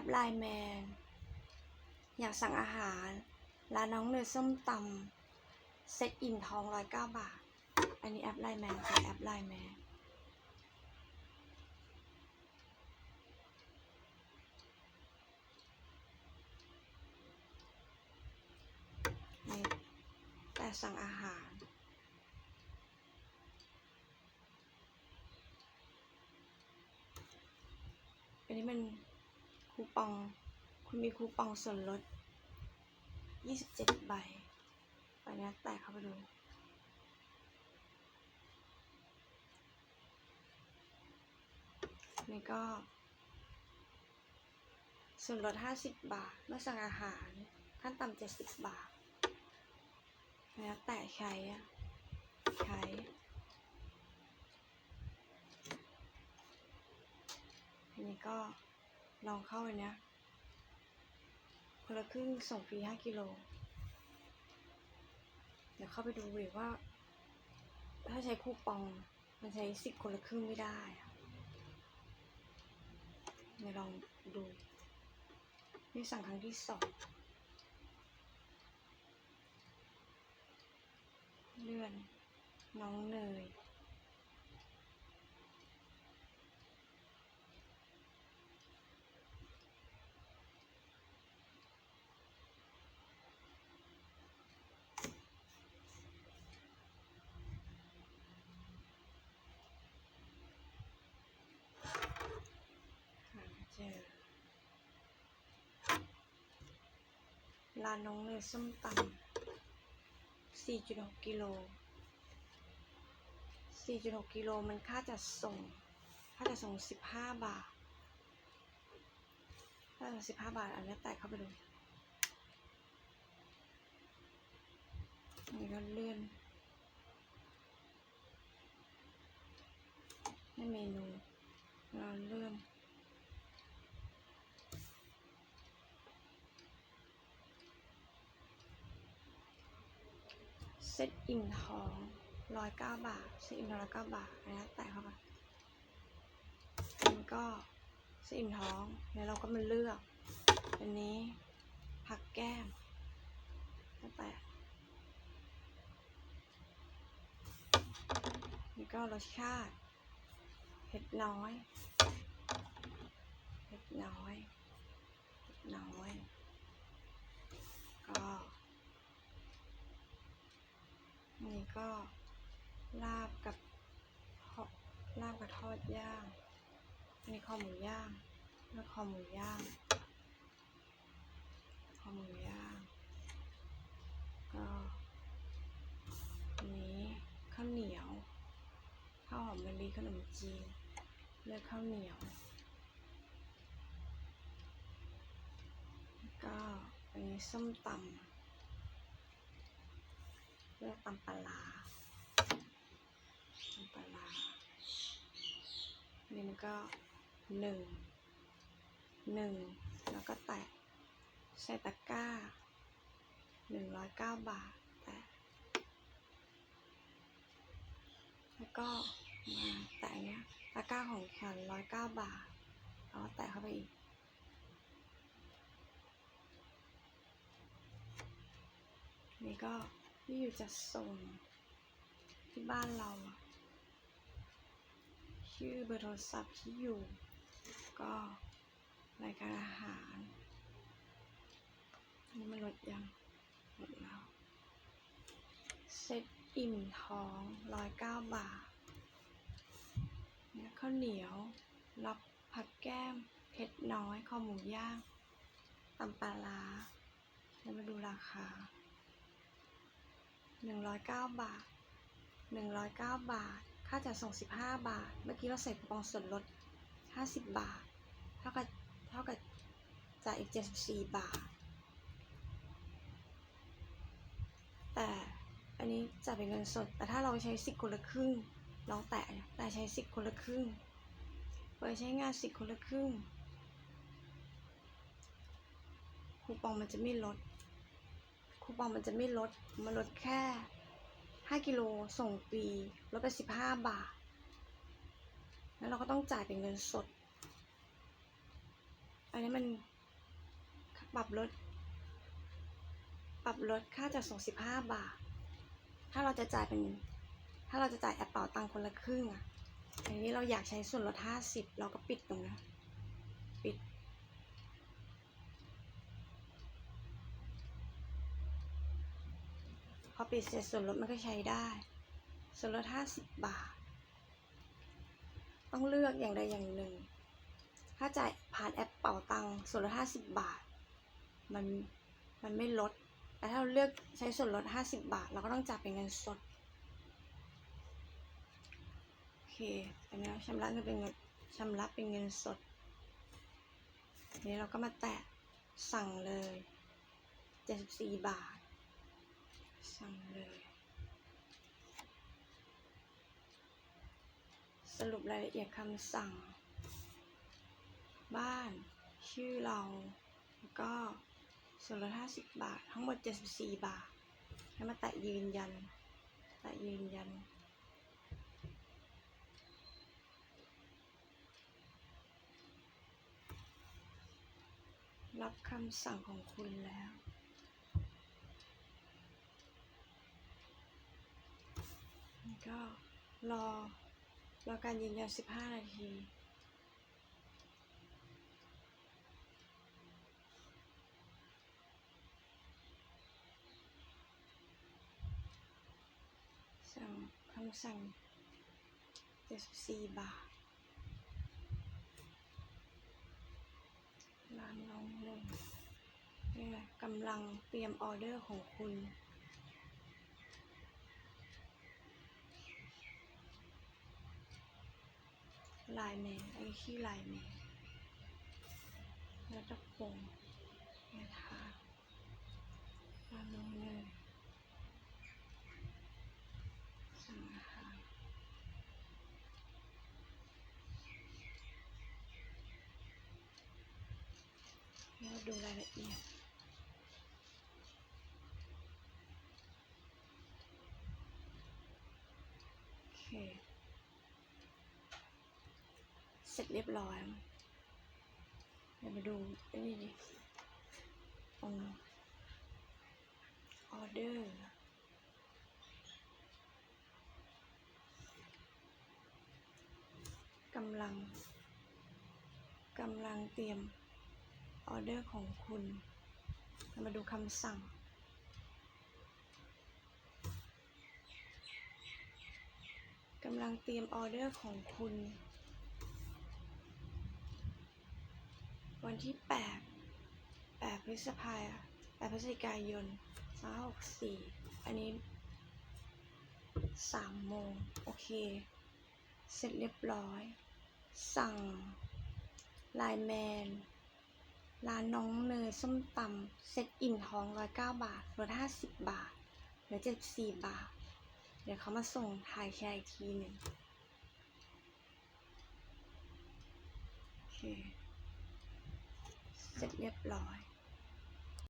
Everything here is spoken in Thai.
ปไลน์แมน อยากสั่งอาหาร ร้านน้องเนยส้มตำเซ็ตอิ่มทองร้อยเก้าบาท อันนี้แอปไลน์แมนค่ะ แอปไลน์แมน แต่สั่งอาหารอันนี้มัน คูปอง คุณมีคูปองส่วนลด 27 ใบไปนะแตะเข้าไปดู นี่ก็ ส่วนลด 50 บาท เมื่อสั่งอาหารขั้นต่ำ70 บาทนะแตะใช้อะใช้อันนี้ก็ ลองเข้าไปเนี้ยคนละครึ่งส่งฟรี5กิโล เดี๋ยวเข้าไปดูเลยว่า ถ้าใช้คูปอง มันใช้สิทธิ์คนละครึ่งไม่ได้อะเดี๋ยวลองดู นี่สั่งครั้งที่สองเลื่อน น้องเนย หาไม่เจอ ร้านน้องเนยส้มตำ4.6กิโล4.6กิโลมันค่าจัดส่ง ค่าจัดส่ง 15 บาทค่าจัดส่ง15 บาท อันนี้แตะเข้าไปดูนี่ก็เลื่อนในเมนู เราเลื่อน เซ็ตอิ่มท้องร้อยเก้าบาทเซ็ตอิ่มท้องร้อยเก้าบาทนะแตะเข้าไปมันก็เซ็ตอิ่มท้องแล้วเราก็มาเลือก อันนี้ผักแก้มแล้วแตะนี่ก็รสชาติเผ็ดน้อยเผ็ดน้อยเผ็ดน้อย ก็ นี่ก็ลาบกับทอดลาบกับทอดย่างอันนี้คอหมูย่างแล้วคอหมูย่างคอหมูย่างก็อันนี้ข้าวเหนียวข้าวหอมมะลิขนมจีนเลือกข้าวเหนียวแล้วก็อันนี้ส้มตำ เลือกตำปลาตำปลานนี้มันก็หนึ่งหนึ่งแล้วก็แตะใส่ตะกร้าหนึ่งร้อยเก้าบาทแตะแล้วก็มาแตะเนี้ยตะกร้าของแขนร้อยเก้าบาทแล้วแตะเข้าไปอีกนี่ก็ ที่อยู่จะส่ง ที่บ้านเรา ชื่อเบอร์โทรศัพท์ที่อยู่ ก็รายการอาหารนี่มันลดยังลดแล้ว เซ็ตอิ่มท้องร้อยเก้าบาทเนี่ข้าวเหนียว รับผักแก้ม เผ็ดน้อย คอหมูย่างตำปลาร้าแล้วมาดูราคา หนึ่งร้อยเก้าบาทหนึ่งร้อยเก้าบาท ค่าจัดส่งสิบห้าบาท เมื่อกี้เราใส่คูปองส่วนลดห้าสิบบาท เท่ากับเท่ากับจ่ายอีกเจ็ดสิบสี่บาท แต่อันนี้จะเป็นเงินสด แต่ถ้าเราใช้สิทธิ์คนละครึ่งลองแตะเนี่แต่ใช้สิทธิ์คนละครึ่งเปิดใช้งานสิทธิ์คนละครึ่งคูปองมันจะไม่ลด คูปองมันจะไม่ลด มันลดแค่ 5 กิโลส่งฟรีลดไป 15 บาท แล้วเราก็ต้องจ่ายเป็นเงินสด อันนี้มันปรับลด ปรับลดค่าจัดส่งสิบาท ถ้าเราจะจ่ายเป็น ถ้าเราจะจ่ายแอปเป่าตังคนละครึ่งอะอย่างนี้เราอยากใช้ส่วนลดห้าสิบเราก็ปิดตรงนี้ปิด พ อปิดเสร็จส่วนลดมันก็ใช้ได้ ส่วนลดห้าสิบบาท ต้องเลือกอย่างใดอย่างหนึ่ง ถ้าจ่ายผ่านแอปเป่าตังค์ส่วนลดห้าสิบบาท มันมันไม่ลด แต่ถ้าเราเลือกใช้ส่วนลดห้าสิบบาท เราก็ต้องจ่ายเป็นเงินสด โอเคอันนี้ชำระเงินเป็นเงินชำระเป็นเงินสดทีนี้เราก็มาแตะสั่งเลยเจ็ดสิบสี่บาท สั่งเลย สรุปรายละเอียดคำสั่ง บ้าน ชื่อเรา แล้วก็ส่วนลด50บาท ทั้งหมด74บาท ให้มาแตะยืนยัน แตะยืนยันรับคำสั่งของคุณแล้ว ก็รอ รอการยืนยัน15 นาที สั่งคำสั่ง 74 บาทร้านน้องหนึ่งนี่กำลังเตรียมออเดอร์ของคุณ ลายแมนไอ้ที่ลายแมนแล้วตะพงนะคะร้านน้องเนยสั่งอาหารแล้วดูรายละเอียด โอเค เส ร็จเรียบร้อย เดี๋ยวมาดูนี่ดิตรงออเดอร์กำลังกำลังเตรียมออเดอร์ของคุณเรามาดูคำสั่ง กำลังเตรียมออเดอร์ของคุณ วันที่ 8 8พฤษภา8พฤศจิกายน2564 อันนี้ 3 โมง โอเค เสร็จเรียบร้อย สั่งไลน์แมน ร้านน้องเนยส้มตำเซ็ตอิ่มท้อง 109 บาทลด50 บาทเหลือ74 บาท เดี๋ยวเขามาส่งถ่ายแชร์อีกทีหนึ่งโอเค เสร็จเรียบร้อย